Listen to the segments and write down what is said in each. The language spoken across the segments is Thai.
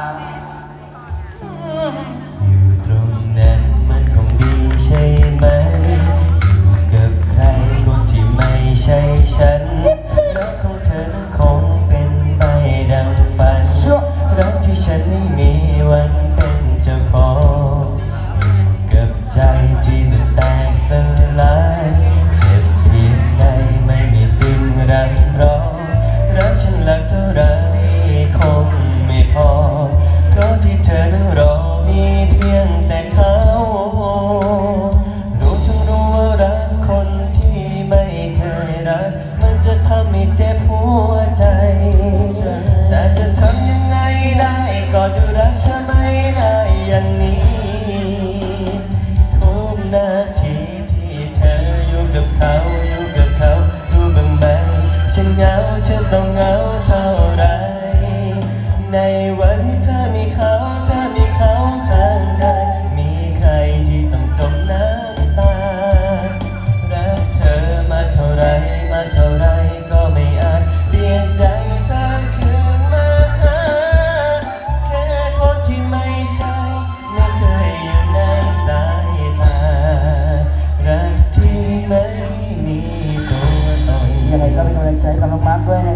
아. sair com a?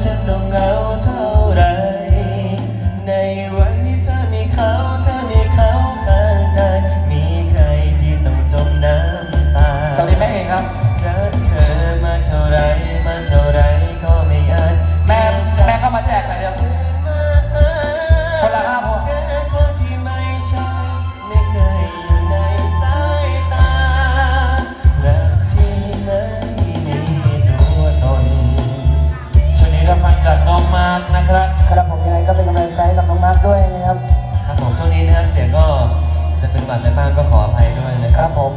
Dân ช่วงนี้นะครับเสียงก็จะเป็นบัตรไปบ้างก็ขออภัยด้วยนะครับผม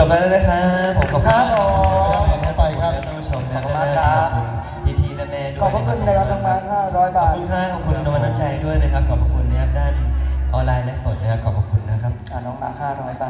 จบแล้วนะครับผมขอบคุณครับไปครับท่านผู้ชมขอบคุณครับพี่พี่แม่แม่ด้วยขอบคุณนะครับทั้งบ้าน500 บาท ขอบคุณค่าขอบคุณนวลน้ำใจด้วยนะครับ ขอบคุณนะครับด้านออนไลน์และสดนะครับ ขอบคุณนะครับน้องมา500 บาท